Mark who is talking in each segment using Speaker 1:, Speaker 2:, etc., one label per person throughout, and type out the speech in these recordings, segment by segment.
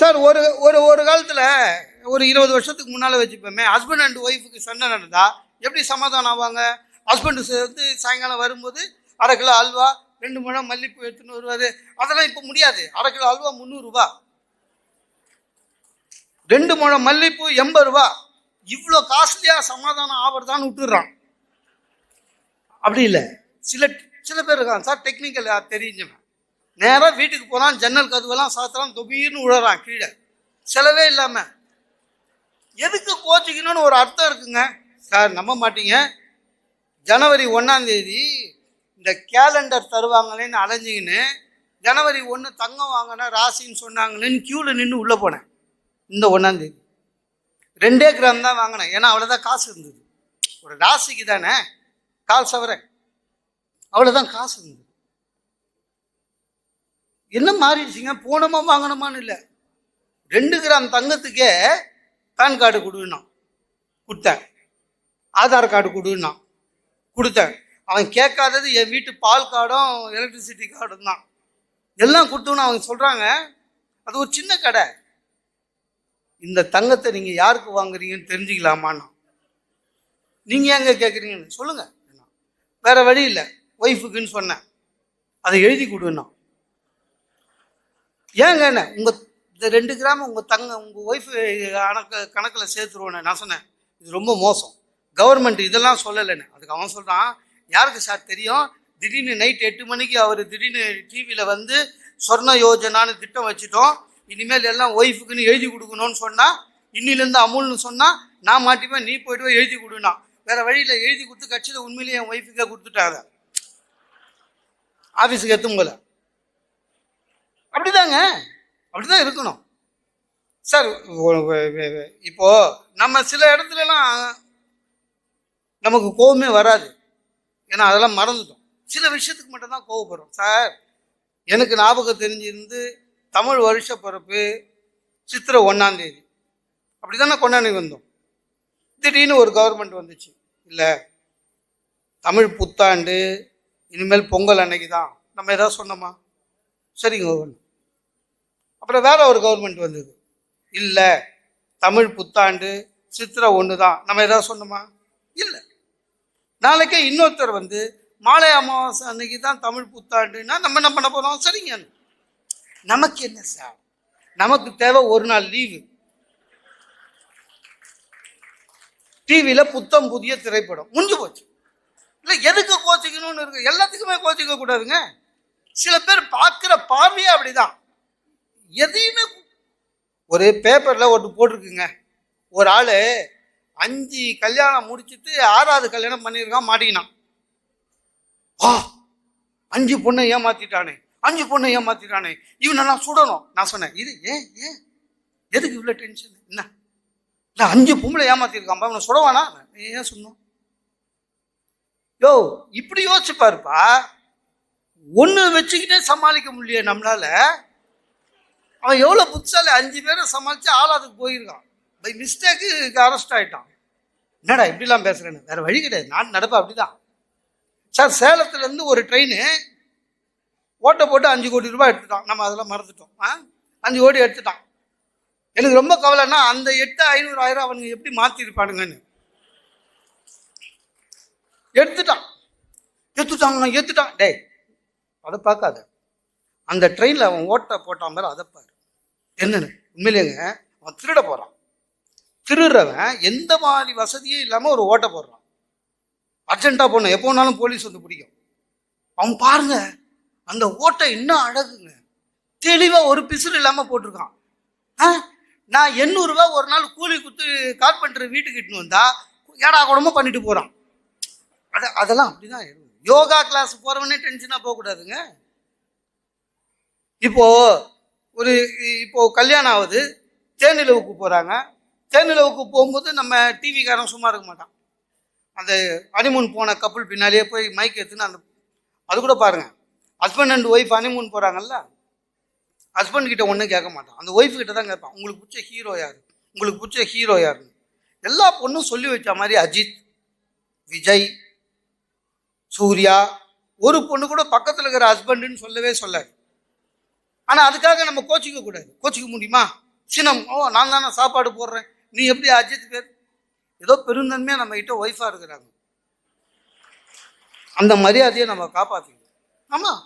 Speaker 1: Sir ஒரு ஒரு ஒரு காலத்தில் ஒரு இருபது வருஷத்துக்கு முன்னால் வச்சுப்போமே ஹஸ்பண்ட் அண்ட் ஒய்ஃபுக்கு சண்டை நடந்தா எப்படி சமாதானம் ஆவாங்க? ஹஸ்பண்டு வந்து சாயங்காலம் வரும்போது அரை கிலோ அல்வா ரெண்டு முழம் மல்லிப்பூ எடுத்துன்னு வருவார். அதெல்லாம் இப்போ முடியாது. அரை கிலோ அல்வா முந்நூறுரூவா. ரெண்டு முழம் மல்லிப்பூ எண்பது ரூபா இவ்வளோ காஸ்ட்லியாக சமாதானம் ஆகிறதான்னு விட்டுடுறான். அப்படி இல்லை. சில சில பேர் இருக்காங்க. சார் டெக்னிக்கல் தெரிஞ்சவன். நேராக வீட்டுக்கு போகிறான் ஜன்னல் கதவெல்லாம் சாத்துறான் தொபீர்னு விழுறான் கீழே. செலவே இல்லாமல் எதுக்கு கோச்சிக்கணும்னு ஒரு அர்த்தம் இருக்குங்க? சார் நம்ப மாட்டீங்க. ஜனவரி ஒன்றாந்தேதி இந்த கேலண்டர் தருவாங்களேன்னு அலைஞ்சிங்கன்னு ஜனவரி ஒன்று தங்கம் வாங்கினா ராசின்னு சொன்னாங்களேன்னு க்யூவில் நின்று உள்ளே போனேன். இந்த ஒன்றாந்தேதி ரெண்டே கிராம் தான் வாங்கினேன். ஏன்னா அவ்வளோதான் காசு இருந்தது. ஒரு ராசிக்கு தானே கால் சவரன். அவ்வளோதான் காசு இருந்தது. என்ன மாறிடுச்சிங்க? போனோமா வாங்கணுமான்னு இல்லை. ரெண்டு கிராம் தங்கத்துக்கே பேன் கார்டு கொடுன்னா கொடுத்தேன். ஆதார் கார்டு கொடுன்னா கொடுத்தேன். அவன் கேட்காதது என் வீட்டு பால் கார்டும் எலக்ட்ரிசிட்டி கார்டும் தான். எல்லாம் கொடுத்தோன்னு அவங்க சொல்கிறாங்க அது ஒரு சின்ன கடை. இந்த தங்கத்தை நீங்கள் யாருக்கு வாங்குறீங்கன்னு தெரிஞ்சுக்கலாமாண்ணா நீங்கள் எங்கே கேட்குறீங்கன்னு சொல்லுங்கள் வேற வழி இல்லை. ஒய்ஃபுக்குன்னு சொன்னேன். அதை எழுதி கொடுன்னா ஏங்கண்ணே உங்கள் இந்த ரெண்டு கிராம் உங்கள் தங்க உங்கள் ஒய்ஃபு கணக்கு கணக்கில் சேர்த்துருவோண்ணே நான். சொன்னேன். இது ரொம்ப மோசம். கவர்மெண்ட் இதெல்லாம் சொல்லலைன்னு. அதுக்கு அவன் சொல்கிறான் யாருக்கு சார் தெரியும்? திடீர்னு நைட் எட்டு மணிக்கு அவர் திடீர்னு டிவியில் வந்து சொர்ண யோஜனான்னு திட்டம் வச்சுட்டோம். இனிமேல் எல்லாம் ஒய்ஃபுக்குன்னு எழுதி கொடுக்கணும்னு சொன்னால் இன்னிலேருந்து அமுல்னு சொன்னால் நான் மாட்டிப்பேன் நீ போய்ட்டு போய் எழுதி கொடுனா வேற வழியில் எழுதி கொடுத்து கட்சியில் உண்மையிலேயே என் ஒய்ஃபுக்கே கொடுத்துட்டாங்க. ஆஃபீஸுக்கு எத்தும் அப்படிதாங்க. அப்படிதான் இருக்கணும். சார் இப்போ நம்ம சில இடத்துலலாம் நமக்கு கோவமே வராது. ஏன்னா அதெல்லாம் மறந்துட்டோம். சில விஷயத்துக்கு மட்டும்தான் கோவப்படுறோம். சார் எனக்கு ஞாபகம் தெரிஞ்சிருந்து தமிழ் வருஷ பிறப்பு சித்திரை ஒன்றாந்தேதி அப்படி தானே கொண்டாடி வந்தோம். திடீர்னு ஒரு கவர்மெண்ட் வந்துச்சு. இல்லை தமிழ் புத்தாண்டு இனிமேல் பொங்கல் அன்னைக்கு தான் நம்ம ஏதாவது சொன்னோமா? சரிங்க ஒன்று அப்புறம் வேற ஒரு கவர்மெண்ட் வந்தது. இல்லை தமிழ் புத்தாண்டு சித்திரை ஒன்று தான் நம்ம ஏதாவது சொன்னோமா? இல்லை. நாளைக்கே இன்னொருத்தர் வந்து மாலை அமாவாசை அன்னைக்கு தான் தமிழ் புத்தாண்டுன்னா நம்ம என்ன பண்ண போகிறோம் சரிங்க. நமக்கு என்ன சார்? நமக்கு தேவை ஒரு நாள் லீவு டிவியில் புத்தம் புதிய திரைப்படம். முடிஞ்சு போச்சு. இல்லை எதுக்கு கோச்சிக்கணும்னு இருக்கு? எல்லாத்துக்குமே கோச்சிக்க கூடாதுங்க. சில பேர் பார்க்குற பார்வையே அப்படிதான். எதையுமே ஒரு பேப்பரில் ஒன்று போட்டிருக்குங்க. ஒரு ஆள் அஞ்சு கல்யாணம் முடிச்சிட்டு ஆறாவது கல்யாணம் பண்ணியிருக்கான் மாட்டிக்கினான். ஆ அஞ்சு பொண்ணை ஏமாத்திட்டானே அஞ்சு பொண்ணை ஏமாத்திட்டானே. இவனெல்லாம் சுடணும். நான் சொன்னேன் இது ஏன் ஏன்? எதுக்கு இவ்வளோ டென்ஷன் என்ன? இல்லை அஞ்சு பொம்பளை ஏமாத்திருக்கான் அவனை சுடவானா? ஏன் சொன்னோம் யோ இப்படி யோசிச்சு பாருப்பா. ஒன்று வச்சுக்கிட்டே சமாளிக்க முடியல நம்மளால. அவன் எவ்வளோ புத்திசாலி? அஞ்சு பேரை சமாளித்து ஆளாதுக்கு போயிருக்கான். பை மிஸ்டேக்கு அரெஸ்ட் ஆகிட்டான் என்னடா இப்படிலாம் பேசுகிறேன்னு வேற வழி கிடையாது. நான் நடப்பேன் அப்படிதான். சார் சேலத்துலேருந்து ஒரு ட்ரெயின் ஓட்டை போட்டு அஞ்சு கோடி ரூபாய் எடுத்துட்டான். நம்ம அதெல்லாம் மறந்துட்டோம். ஆ? அஞ்சு கோடி எடுத்துட்டான். எனக்கு ரொம்ப கவலைன்னா அந்த எட்டு ஐநூறு ஆயிரம் அவனுங்க எப்படி மாற்றிருப்பானுங்கன்னு எடுத்துட்டான். எடுத்துட்டாங்க எடுத்துட்டான். டேய் அதை பார்க்காத. அந்த ட்ரெயினில் அவன் ஓட்டை போட்டான் மேலே அதை பாரு. என்னன்னு? உண்மையிலேங்க அவன் திருட போகிறான் திருடுறவன் எந்த மாதிரி வசதியும் இல்லாமல் ஒரு ஓட்டை போடுறான். அர்ஜென்ட்டாக போடணும். எப்போ வேணாலும் போலீஸ் வந்து பிடிக்கும். அவன் பாருங்க அந்த ஓட்டை இன்னும் அழகுங்க. தெளிவாக ஒரு பிசுறு இல்லாமல் போட்டிருக்கான். ஆ? நான் எண்ணூறுரூவா ஒரு நாள் கூலி கொடுத்து கார்பெண்டர் வீட்டுக்கு இட்டுன்னு வந்தால் ஏடா கூடமா பண்ணிட்டு போகிறான் அதை அதெல்லாம் அப்படிதான் யோகா கிளாஸ் போகிறவனே டென்ஷனாக போகக்கூடாதுங்க. இப்போ ஒரு இப்போ கல்யாணம் ஆகுது தேனிலவுக்கு போகிறாங்க தேனிலவுக்கு போகும்போது நம்ம டிவிக்காரன் சும்மா இருக்க மாட்டான். அந்த ஹனிமூன் போன கப்பல் பின்னாலேயே போய் மைக் எடுத்துன்னு அந்த அது கூட பாருங்கள் ஹஸ்பண்ட் அண்ட் ஒய்ஃப் ஹனிமூன் போகிறாங்கல்ல ஹஸ்பண்ட் கிட்ட ஒன்றும் கேட்க மாட்டான். அந்த ஒய்ஃப் கிட்ட தான் கேட்பான். உங்களுக்கு பிடிச்ச ஹீரோ யார்? உங்களுக்கு பிடிச்ச ஹீரோ யாருன்னு? எல்லா பொண்ணும் சொல்லி வச்ச மாதிரி அஜித் விஜய் சூர்யா ஒரு பொண்ணு கூட பக்கத்தில் இருக்கிற ஹஸ்பண்டுன்னு சொல்லவே சொல்லாது. ஆனால் அதுக்காக நம்ம கோச்சிக்க கூடாது. கோச்சிக்க முடியுமா? சினம் ஓ நான் தானே சாப்பாடு போடுறேன். நீ எப்படி அஜித் பேர்? ஏதோ பெருந்தன்மையாக நம்ம கிட்ட ஒய்ஃபாக இருக்கிறாங்க. அந்த மரியாதையை நம்ம காப்பாற்றிக்கணும் ஆமாம்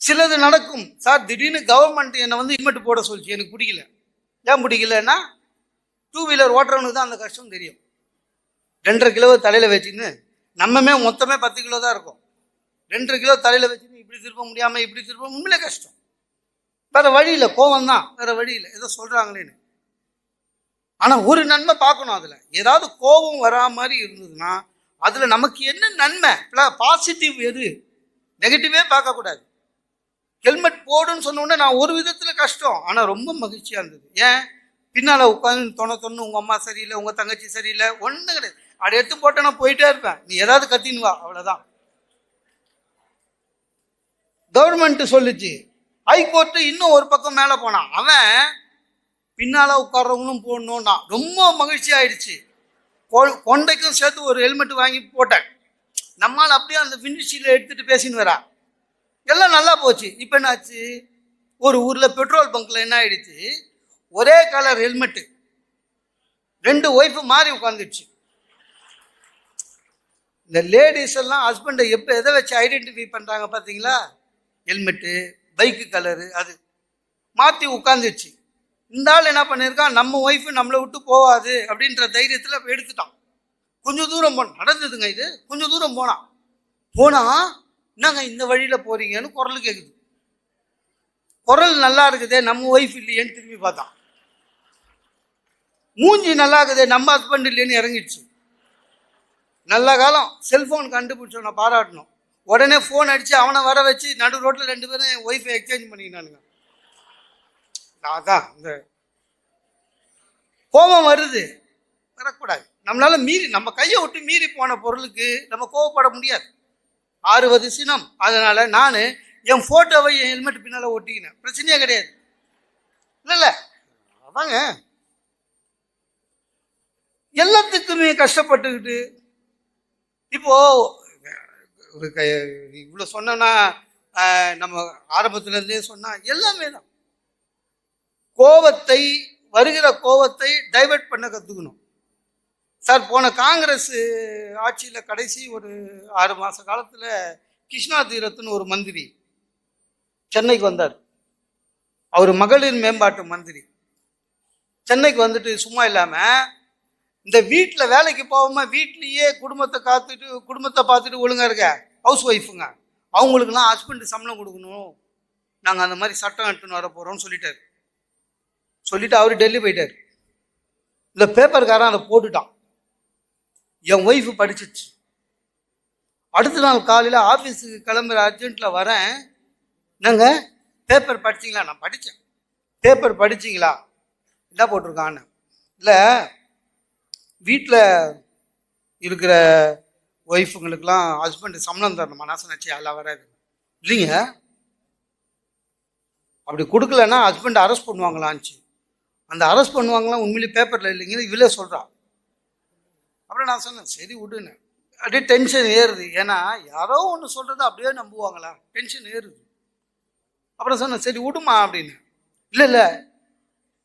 Speaker 1: சிலது நடக்கும். சார் திடீர்னு கவர்மெண்ட் என்னை வந்து இம்மெட்டு போட சொல்லிச்சு. எனக்கு பிடிக்கல. ஏன் பிடிக்கலன்னா டூ வீலர் ஓட்டுறவனுக்கு தான் அந்த கஷ்டம் தெரியும். ரெண்டரை கிலோ தலையில் வச்சுன்னு நம்மமே மொத்தமே பத்து கிலோ தான் இருக்கும். ரெண்டரை கிலோ தலையில் வச்சுன்னு இப்படி திருப்ப முடியாமல் இப்படி திருப்ப உண்மையிலே கஷ்டம். வேறு வழி இல்லை கோவம் தான் வேறு வழி இல்லை ஏதோ சொல்கிறாங்களேன்னு ஆனால் ஒரு நன்மை பார்க்கணும் அதில். ஏதாவது கோபம் வரா மாதிரி இருந்ததுன்னா அதில் நமக்கு என்ன நன்மை? பாசிட்டிவ் எது? நெகட்டிவே பார்க்கக்கூடாது ஹெல்மெட் போடுன்னு சொன்ன நான் ஒரு விதத்தில் கஷ்டம். ஆனால் ரொம்ப மகிழ்ச்சியாக இருந்தது. ஏன்? பின்னால் உட்காந்து தொண தொண்ணு உங்கள் அம்மா சரியில்லை உங்கள் தங்கச்சி சரியில்லை ஒன்றும் கிடையாது. அப்படி எடுத்து போட்டேன்னா போயிட்டே இருப்பேன். நீ ஏதாவது கத்தின்னு வா அவ்வளோதான் கவர்மெண்ட் சொல்லுச்சு. ஹைகோர்ட்டு இன்னும் ஒரு பக்கம் மேலே போனான் அவன் பின்னால் உட்கார்றவங்களும் போடணும்னா ரொம்ப மகிழ்ச்சி ஆயிடுச்சு. கொ- கொண்டைக்கும் சேர்த்து ஒரு ஹெல்மெட் வாங்கி போட்டேன். நம்மால் அப்படியே அந்த விண்வெளியில் எடுத்துகிட்டு பேசின்னு வரா எல்லாம் நல்லா போச்சு. இப்போ என்னாச்சு? ஒரு ஊரில் பெட்ரோல் பங்க்கில் என்ன ஆயிடுச்சு? ஒரே கலர் ஹெல்மெட்டு ரெண்டு ஒய்ஃபு மாறி உட்காந்துடுச்சு இந்த லேடிஸ் எல்லாம் ஹஸ்பண்டை எப்போ எதை வச்சு ஐடென்டிஃபை பண்ணுறாங்க பார்த்தீங்களா ஹெல்மெட்டு பைக்கு கலரு அது மாற்றி உட்காந்துச்சு இந்த ஆள் என்ன பண்ணியிருக்கான் நம்ம ஒய்ஃபு நம்மளை விட்டு போகாது அப்படின்ற தைரியத்தில் எடுத்துட்டான். கொஞ்சம் தூரம் போன நடந்ததுங்க இது. கொஞ்சம் தூரம் போனான் போனால் என்னங்க இந்த வழியில் போகிறீங்கன்னு குரல் கேட்குது குரல் நல்லா இருக்குதே நம்ம ஒய்ஃப் இல்லையேன்னு திரும்பி பார்த்தான். மூஞ்சி நல்லா இருக்குதே நம்ம ஹஸ்பண்ட் இல்லையேன்னு இறங்கிடுச்சு. நல்ல காலம். செல்ஃபோன் கண்டுபிடிச்சோம் நான் பாராட்டணும். உடனே ஃபோன் அடித்து அவனை வர வச்சு நடு ரோட்டில் ரெண்டு பேரும் என் ஒய்ஃபை எக்ஸ்சேஞ்ச் பண்ணிக்கினானுங்க. தான் இந்த கோபம் வருது. வரக்கூடாது. நம்மளால் மீறி நம்ம கையை விட்டு மீறி போன பொருளுக்கு நம்ம கோவப்பட முடியாது. ஆறுவது சினம். அதனால் நான் என் ஃபோட்டோவை என் ஹெல்மெட் பின்னால் ஒட்டிக்கினேன். பிரச்சனையே கிடையாது. இல்லை இல்லை. அதாங்க. எல்லாத்துக்குமே கஷ்டப்பட்டுக்கிட்டு இப்போ ஒரு க இவ்வளோ சொன்னோன்னா நம்ம ஆரம்பத்துலேருந்தே சொன்னால் எல்லாமே தான். கோவத்தை வருகிற கோவத்தை டைவர்ட் பண்ண கற்றுக்கணும் சார் போன காங்கிரஸ் ஆட்சியில் கடைசி ஒரு ஆறு மாத காலத்தில் கிருஷ்ணா தீரத்துன்னு ஒரு மந்திரி சென்னைக்கு வந்தார். அவர் மகளிர் மேம்பாட்டு மந்திரி. சென்னைக்கு வந்துட்டு சும்மா இல்லாமல் இந்த வீட்டில் வேலைக்கு போகாமல் வீட்லேயே குடும்பத்தை காத்துட்டு குடும்பத்தை பார்த்துட்டு ஒழுங்காக இருக்க. ஹவுஸ் ஒய்ஃபுங்க அவங்களுக்குலாம் ஹஸ்பண்டு சம்பளம் கொடுக்கணும். நாங்கள் அந்த மாதிரி சட்டம் எடுத்துன்னு வர போகிறோம்னு சொல்லிட்டார். சொல்லிட்டு அவர் டெல்லி போயிட்டார். இந்த பேப்பர்காரன் அதை போட்டுட்டான். என் ஒய்ஃபு படிச்சிச்சு. அடுத்த நாள் காலையில் ஆஃபீஸுக்கு கிளம்புற அர்ஜென்ட்டில் வரேன். என்னங்க? பேப்பர் படிச்சிங்களா? நான் படித்தேன் பேப்பர் படிச்சிங்களா? என்ன போட்டிருக்கான்னு. இல்லை வீட்டில் இருக்கிற ஒய்ஃபுங்களுக்கெல்லாம் ஹஸ்பண்டு சம்பளம் தரணும்? மனசனாச்சு எல்லாம் வராது. இல்லைங்க. அப்படி கொடுக்கலன்னா ஹஸ்பண்ட் அரெஸ்ட் பண்ணுவாங்களான்ச்சு. அந்த அரெஸ்ட் பண்ணுவாங்களாம் உண்மையிலே பேப்பரில் இல்லைங்க இவளே சொல்கிறா அப்புறம் நான் சொன்னேன் சரி விடுன்னு. அப்படியே டென்ஷன் ஏறுது. ஏன்னா யாரோ ஒன்று சொல்கிறது அப்படியே நம்புவாங்களா? டென்ஷன் ஏறுது. அப்புறம் சொன்னேன் சரி விடுமா அப்படின்னு. இல்லை இல்லை.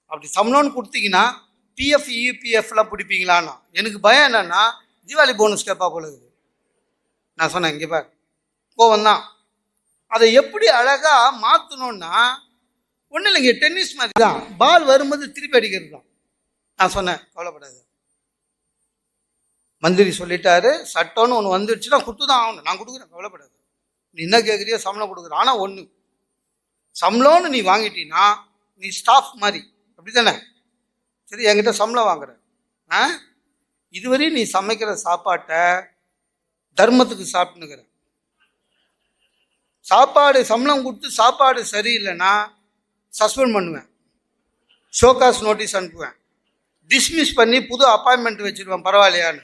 Speaker 1: அப்படி சம்பளம்னு கொடுத்தீங்கன்னா பிஎஃப் இபிஎஃப்லாம் பிடிப்பீங்களான்னா எனக்கு பயம் என்னன்னா தீபாவளி போனஸ் கேட்பா போல இருக்குது. நான் சொன்னேன் இங்கே பார். கோவம் தான் அதை எப்படி அழகாக மாற்றணும்னா ஒன்றும் இல்லைங்க டென்னிஸ் மாதிரி தான். பால் வரும்போது திருப்பி அடிக்கிறது தான் நான் சொன்னேன் கவலைப்படாது. மந்திரி சொல்லிட்டாரு சட்டம்னு ஒன்று வந்துடுச்சுன்னா கொடுத்து தான் ஆகணும். நான் கொடுக்குறேன் கவலைப்படாது. நீ என்ன கேட்குறியோ சம்பளம் கொடுக்குற. ஆனால் ஒன்று சம்பளம்னு நீ வாங்கிட்டீன்னா நீ ஸ்டாஃப் மாதிரி. அப்படி தானே சரி என்கிட்ட சம்பளம் வாங்குற. ஆ? இதுவரையும் நீ சமைக்கிற சாப்பாட்டை தர்மத்துக்கு சாப்பிட்டுனுக்கிற சாப்பாடு சம்பளம் கொடுத்து சாப்பாடு சரியில்லைன்னா சஸ்பெண்ட் பண்ணுவேன். ஷோகாஸ் நோட்டீஸ் அனுப்புவேன். டிஸ்மிஸ் பண்ணி புது அப்பாயின்மெண்ட் வச்சுருவேன் பரவாயில்லையான்னு.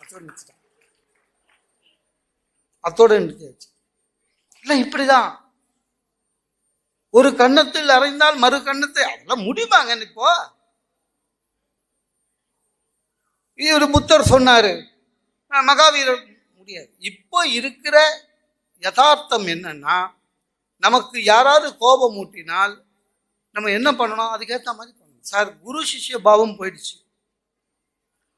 Speaker 1: அத்தோடு நிறுத்திட்டேன். அத்தோடு நிறுத்தியாச்சு இல்லை இப்படிதான். ஒரு கன்னத்தில் அறைந்தால் மறு கன்னத்தை அதெல்லாம் முடிவாங்க இப்போ? இது ஒரு புத்தர் சொன்னார். மகாவீரர் முடியாது. இப்போ இருக்கிற யதார்த்தம் என்னன்னா நமக்கு யாராவது கோபம் ஊட்டினால் நம்ம என்ன பண்ணணும்? அதுக்கேற்ற மாதிரி பண்ணணும். சார் குரு சிஷ்ய பாவம் போயிடுச்சு.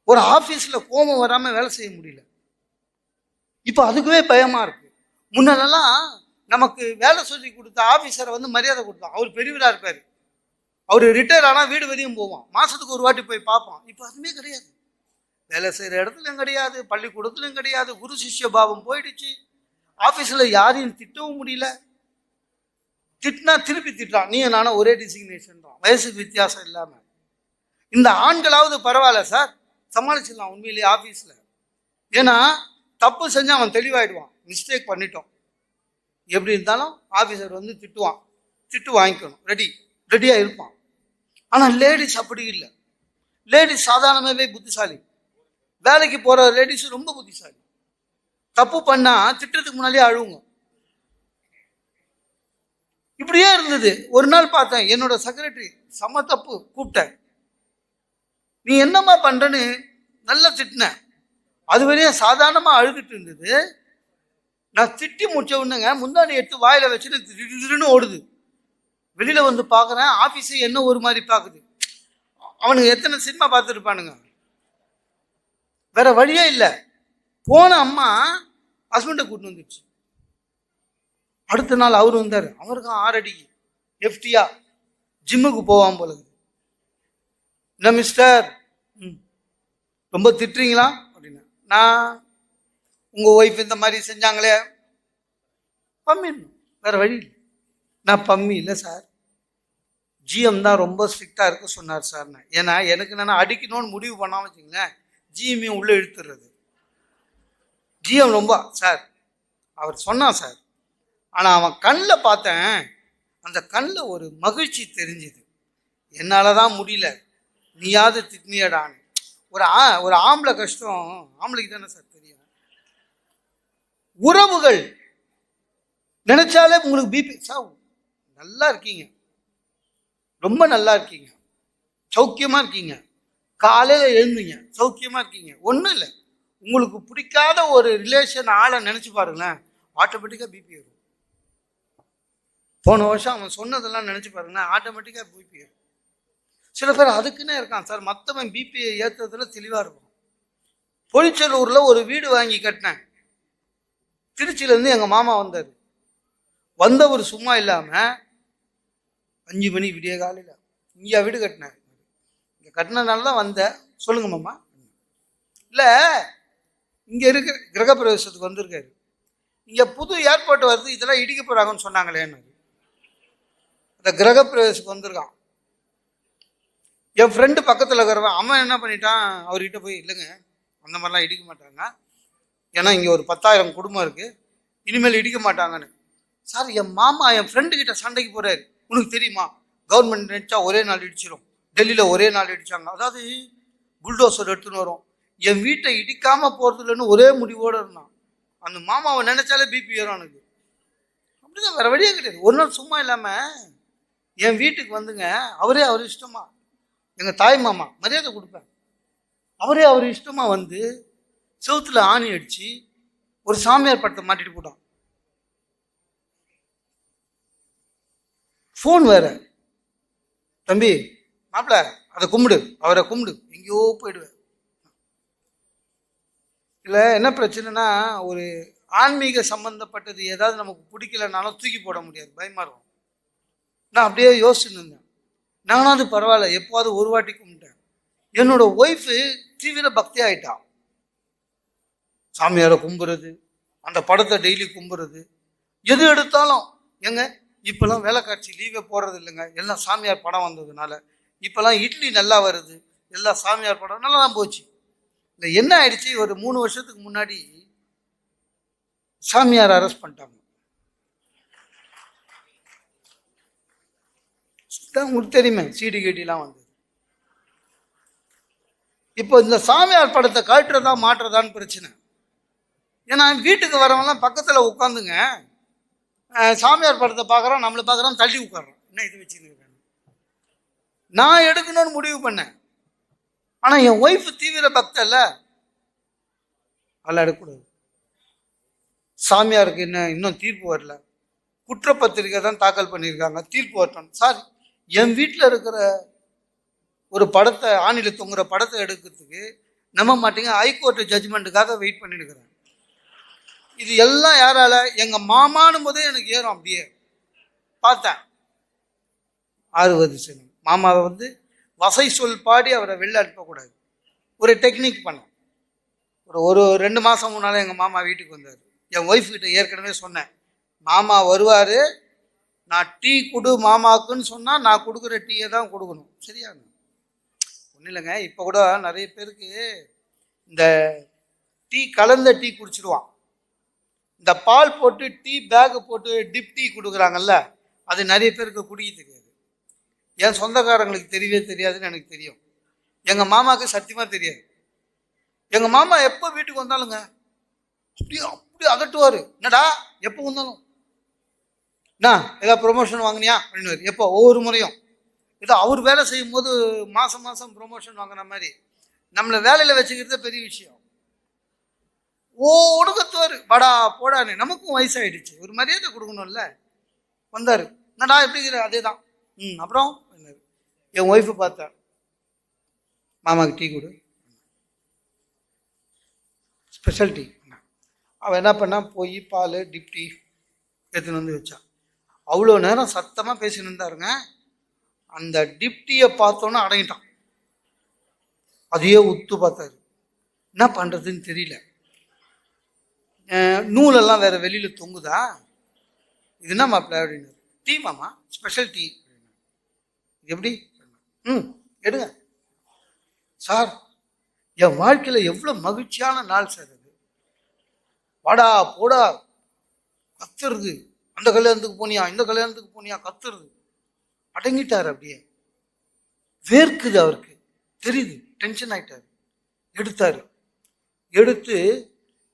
Speaker 1: ஒரு ஆஃபீஸில் கோபம் வராமல் வேலை செய்ய முடியல. இப்போ அதுக்குவே பயமாக இருக்கு. முன்னெல்லாம் நமக்கு வேலை சொல்லி கொடுத்த ஆஃபீஸரை வந்து மரியாதை கொடுத்தோம். அவர் பெரியவராக இருப்பார். அவர் ரிட்டையர் ஆனால் வீடு வரையும் போவான். மாதத்துக்கு ஒரு வாட்டி போய் பார்ப்பான். இப்போ அதுவுமே கிடையாது. வேலை செய்கிற இடத்துலையும் கிடையாது பள்ளிக்கூடத்துலையும் கிடையாது குரு சிஷ்ய பாவம் போயிடுச்சு. ஆஃபீஸில் யாரையும் திட்டவும் முடியல. திட்டினா திருப்பி திட்டுறான். நீ நானும் ஒரே டிசிக்னேஷன்றான் வயசு வித்தியாசம் இல்லாமல் இந்த ஆண்களாவது பரவாயில்ல சார். சமாளிச்சிடலாம் உண்மையிலேயே ஆஃபீஸில் ஏன்னா தப்பு செஞ்சால் அவன் தெளிவாயிடுவான். மிஸ்டேக் பண்ணிட்டோம். எப்படி இருந்தாலும் ஆஃபீஸர் வந்து திட்டுவான். திட்டு வாங்கிக்கணும். ரெடி ரெடியாக இருப்பான். ஆனால் லேடிஸ் அப்படி இல்லை. லேடிஸ் சாதாரணமாகவே புத்திசாலி. வேலைக்கு போகிற லேடிஸ் ரொம்ப புத்திசாலி. தப்பு பண்ணா திட்டத்துக்கு முன்னாலே அழுவுங்க. இப்படியே இருந்தது. ஒரு நாள் பார்த்தேன் என்னோட செக்ரட்டரி சம தப்பு கூப்பிட்டேன். நீ என்னம்மா பண்ணுறன்னு நல்லா திட்டின அது வரையும் சாதாரணமாக அழுதுட்டு இருந்தது. நான் திட்டி முடிச்ச உடனேங்க முந்தானி எடுத்து வாயில வச்சுட்டு திடீர்னு ஓடுது. வெளியில வந்து பார்க்குறேன் ஆஃபீஸே என்ன ஒரு மாதிரி பார்க்குது. அவனுக்கு எத்தனை சினிமா பார்த்துருப்பானுங்க. வேற வழியே இல்லை. போன அம்மா ஹஸ்பண்டை கூட்டிட்டு வந்துடுச்சு அடுத்த நாள் அவர் வந்தார். அவருக்கும் ஆறடிக்கு எஃப்டியா ஜிம்முக்கு போவான் போல என்ன மிஸ்டர் ம். ரொம்ப திட்டுறீங்களா? அப்படின்னு நான் உங்கள் ஒய்ஃப் இந்த மாதிரி செஞ்சாங்களே. பம்மிடணும் வேற வழி இல்லை. நான் பம்மி இல்லை சார் ஜிஎம் தான் ரொம்ப ஸ்ட்ரிக்டாக இருக்க சொன்னார் சார் நான் ஏன்னா எனக்கு என்னென்னா அடிக்கணும்னு முடிவு பண்ணாமல் வச்சுங்களேன் ஜிஎம்மையும் உள்ளே இழுத்துறது. ஜிஎம் ரொம்ப சார் அவர் சொன்னான் சார். ஆனால் அவன் கண்ணில் பார்த்தேன். அந்த கண்ணில் ஒரு மகிழ்ச்சி தெரிஞ்சுது. என்னால் தான் முடியல. நீயாவது திட்னியடான்னு. ஒரு ஆ ஒரு ஆம்பளை கஷ்டம். ஆம்பளைக்கு தானே சார் தெரியும். உறவுகள். நினைச்சாலே உங்களுக்கு பிபி சார் நல்லா இருக்கீங்க. ரொம்ப நல்லா இருக்கீங்க. சௌக்கியமாக இருக்கீங்க. காலையில் எழுந்தீங்க சௌக்கியமாக இருக்கீங்க. ஒன்றும் இல்லை. உங்களுக்கு பிடிக்காத ஒரு ரிலேஷன் ஆளை நினச்சி பாருங்களேன் ஆட்டோமேட்டிக்காக பிபி வரும் போன வருஷம் அவன் சொன்னதெல்லாம் நினச்சி பாருங்களேன் ஆட்டோமேட்டிக்காக பிபி வரும் சில பேர் அதுக்குன்னே இருக்கான் சார் மற்றவன் பிபியை ஏற்றுறதுல தெளிவாக இருக்கும். பொழிச்சலூரில் ஒரு வீடு வாங்கி கட்டினேன். திருச்சியிலேருந்து எங்கள் மாமா வந்தார். வந்தவர் சும்மா இல்லாமல் அஞ்சு மணி விடிய காலையில் இங்கேயா வீடு கட்டினேன் இங்கே கட்டினதுனால தான் வந்தேன். சொல்லுங்க மாமா. இல்லை இங்கே இருக்கிற கிரகப்பிரவேசத்துக்கு வந்திருக்காரு. இங்கே புது ஏர்போர்ட் வருது இதெல்லாம் இடிக்க போகிறாங்கன்னு சொன்னாங்களேன்னு. அந்த கிரகப்பிரவேசத்துக்கு வந்திருக்கான். என் ஃப்ரெண்டு பக்கத்தில் இருக்கிறவன் அவன் என்ன பண்ணிட்டான் அவர்கிட்ட போய் இல்லைங்க அந்த மாதிரிலாம் இடிக்க மாட்டாங்க. ஏன்னா இங்கே ஒரு பத்தாயிரம் குடும்பம் இருக்குது இனிமேல் இடிக்க மாட்டாங்கன்னு. சார் என் மாமா என் ஃப்ரெண்டு கிட்ட சண்டைக்கு போகிறாரு உனக்கு தெரியுமா? கவர்மெண்ட் நினச்சா ஒரே நாள் இடிச்சிடும் டெல்லியில் ஒரே நாள் இடித்தாங்க அதாவது புல்டோசர் எடுத்துன்னு வரும். என் வீட்டை இடிக்காமல் போகிறது இல்லைன்னு ஒரே முடிவோடு இருந்தான். அந்த மாமாவை நினைச்சாலே பிபி ஏறும் எனக்கு அப்படிதான் வேறு வழியே கிடையாது. ஒரு நாள் சும்மா இல்லாமல் என் வீட்டுக்கு வந்துங்க. அவரே அவர் இஷ்டமா. எங்கள் தாய் மாமா மரியாதை கொடுப்பேன். அவரே அவர் இஷ்டமாக வந்து செவுத்துல ஆணி அடித்து ஒரு சாமியார் படத்தை மாட்டிட்டு போட்டான். ஃபோன் வேற. தம்பி மாப்பிள அதை கும்பிடு. அவரை கும்பிடு. எங்கேயோ போயிடுவேன். இல்லை என்ன பிரச்சனைனா ஒரு ஆன்மீக சம்பந்தப்பட்டது ஏதாவது நமக்கு பிடிக்கலனாலும் தூக்கி போட முடியாது. பயமாக இருக்கும். நான் அப்படியே யோசிச்சுட்டு இருந்தேன். நானாவது பரவாயில்ல. எப்போவாது ஒரு வாட்டி கும்பிட்டேன். என்னோட ஒய்ஃபு தீவிர பக்தி ஆயிட்டான் சாமியாரை கும்புறது அந்த படத்தை டெய்லி கும்புறது. எது எடுத்தாலும் எங்க இப்பெல்லாம் வேலைக்காட்சி லீவே போடுறது இல்லைங்க எல்லாம் சாமியார் படம் வந்ததுனால. இப்போல்லாம் இட்லி நல்லா வருது எல்லா சாமியார் படம் நல்லா தான் போச்சு. இல்லை என்ன ஆயிடுச்சு? ஒரு மூணு வருஷத்துக்கு முன்னாடி சாமியார் அரெஸ்ட் பண்ணிட்டாங்க. தான் உங்களுக்கு தெரியுமே சீடி கேட்டிலாம் வந்தது. இப்போ இந்த சாமியார் படத்தை காட்டுறதா மாற்றுறதான்னு பிரச்சனை. ஏன்னா வீட்டுக்கு வரவங்கலாம் பக்கத்தில் உட்காந்துங்க சாமியார் படத்தை பார்க்குறோம் நம்மளை பார்க்குறோம் தள்ளி உட்காடுறோம் என்ன இது வச்சுருக்கேன் நான் எடுக்கணும்னு முடிவு பண்ணேன். ஆனால் என் ஒய்ஃப் தீவிர பக்தல்ல அதெல்லாம் எடுக்கக்கூடாது. சாமியாருக்கு என்ன இன்னும் தீர்ப்பு வரல. குற்றப்பத்திரிக்கை தான் தாக்கல் பண்ணியிருக்காங்க. தீர்ப்பு வரட்டும். சார் என் வீட்டில் இருக்கிற ஒரு படத்தை ஆணியில் தொங்குற படத்தை எடுக்கிறதுக்கு நம்ப மாட்டீங்க. ஹைகோர்ட் ஜட்ஜ்மெண்ட்டுக்காக வெயிட் பண்ணிட்டு இது எல்லாம் யாரால? எங்கள் மாமானும் போதே எனக்கு ஏறும் அப்படியே. பார்த்தேன். ஆறுவது சினம் மாமாவை வந்து வசை சொல் பாடி அவரை வெளில அனுப்பக்கூடாது. ஒரு டெக்னிக் பண்ண ஒரு ஒரு ரெண்டு மாதம் முன்னால் எங்கள் மாமா வீட்டுக்கு வந்தார். என் ஒய்ஃப் கிட்ட ஏற்கனவே சொன்னேன். மாமா வருவார் நான் டீ கொடு மாமாக்குன்னு சொன்னால் நான் கொடுக்குற டீயை தான் கொடுக்கணும். சரியா? ஒன்றும் இல்லைங்க. இப்போ கூட நிறைய பேருக்கு இந்த டீ கலந்த டீ குடிச்சிடுவான் இந்த பால் போட்டு டீ பேக்கு போட்டு டிப் டீ கொடுக்குறாங்கல்ல அது நிறைய பேருக்கு குடிக்கிறதுக்கு என் சொந்தக்காரங்களுக்கு தெரியவே தெரியாதுன்னு எனக்கு தெரியும். எங்கள் மாமாவுக்கு சத்தியமாக தெரியாது. எங்கள் மாமா எப்போ வீட்டுக்கு வந்தாலுங்க அப்படியே அப்படி அதட்டுவார். என்னடா எப்போ வந்தாலும்? என்ன ஏதாவது ப்ரொமோஷன் வாங்கினியா? அப்படின்னு எப்போ? ஒவ்வொரு முறையும். ஏதோ அவர் வேலை செய்யும் போது மாதம் மாதம் ப்ரொமோஷன் வாங்கின மாதிரி. நம்மளை வேலையில் வச்சுக்கிறது பெரிய விஷயம். ஓ ஒடுக்கத்துவார் வாடா போடான்னு. நமக்கும் வயசாயிடுச்சு. ஒரு மரியாதை கொடுக்கணும்ல. வந்தார். என்னடா எப்படி அதே தான் ம். அப்புறம் என்னாரு. என் ஒய்ஃபு பார்த்தேன் மாமாவுக்கு டீ கொடு. ஸ்பெஷல் டீ அவன் என்ன பண்ணா போய் பால் டிப்டி எடுத்துன்னு வந்து வச்சான் அவ்வளோ நேரம் சத்தமாக பேசின்னு இருந்தாருங்க. அந்த டிப்டியை பார்த்தோன்னே அடங்கிட்டான். அதையே உத்து பார்த்தாரு. என்ன பண்ணுறதுன்னு தெரியல. நூலெல்லாம் வேறு வெளியில் தொங்குதா? இது என்ன மாப்பிள்ள அப்படின்னு டீ மாமா ஸ்பெஷல் டீ. எப்படி? ம் எடுங்க. சார் என் வாழ்க்கையில் எவ்வளோ மகிழ்ச்சியான நாள் சார் அது. வாடா போடா. கத்துறது. அந்த கல்யாணத்துக்கு போனியா இந்த கல்யாணத்துக்கு போனியா கத்துறது. அடங்கிட்டார் அப்படியே. வேர்க்குது அவருக்கு. தெரியுது டென்ஷன் ஆகிட்டார் எடுத்தார். எடுத்து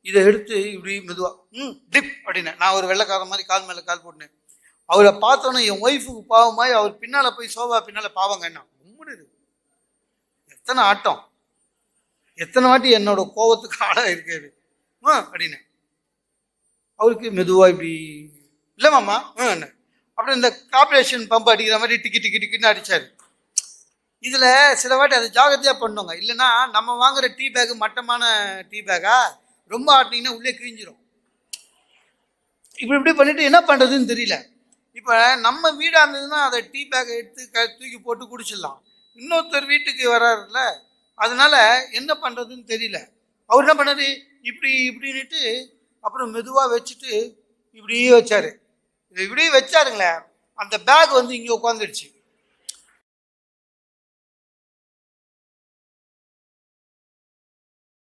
Speaker 1: இதை எடுத்து இப்படி மெதுவாக ம் டிப் அப்படின்னேன். நான் ஒரு வெள்ளைக்காரன் மாதிரி கால் மேலே கால் போட்டேன் அவரை பார்த்தோன்னே என் ஒய்ஃபுக்கு பாவமாய் அவர் பின்னால் போய் சோபா பின்னால் பாவங்க என்ன? உம்முன்னு எத்தனை ஆட்டம்? எத்தனை வாட்டி என்னோட கோவத்துக்கு ஆளாக இருக்காரு ஆ அப்படின்னு. அவருக்கு மெதுவாக இப்படி இல்லை மாமா ஆ என்ன? அப்புறம் இந்த கார்பரேஷன் பம்ப் அடிக்கிற மாதிரி டிக்கி டிக்கி டிக்கின்னு அடிச்சாரு. இதில் சில வாட்டி அது ஜாகிரதையாக பண்ணுங்க. இல்லைன்னா நம்ம வாங்குற டீ பேக்கு மட்டமான டீ பேக்கா ரொம்ப ஆட்டினீங்கன்னா உள்ளே கிழிஞ்சிரும். இப்படி இப்படி பண்ணிட்டு என்ன பண்ணுறதுன்னு தெரியல. இப்போ நம்ம வீடாக இருந்ததுன்னா அதை டீ பேக்கை எடுத்து க தூக்கி போட்டு குடிச்சிடலாம். இன்னொருத்தர் வீட்டுக்கு வர்றாருல்ல அதனால என்ன பண்ணுறதுன்னு தெரியல. அவர் என்ன பண்ணாரு? இப்படி இப்படின்னுட்டு அப்புறம் மெதுவாக வச்சுட்டு இப்படியே வச்சார். இதை இப்படியே வச்சாருங்களேன் அந்த பேக் வந்து இங்கே உட்காந்துடுச்சு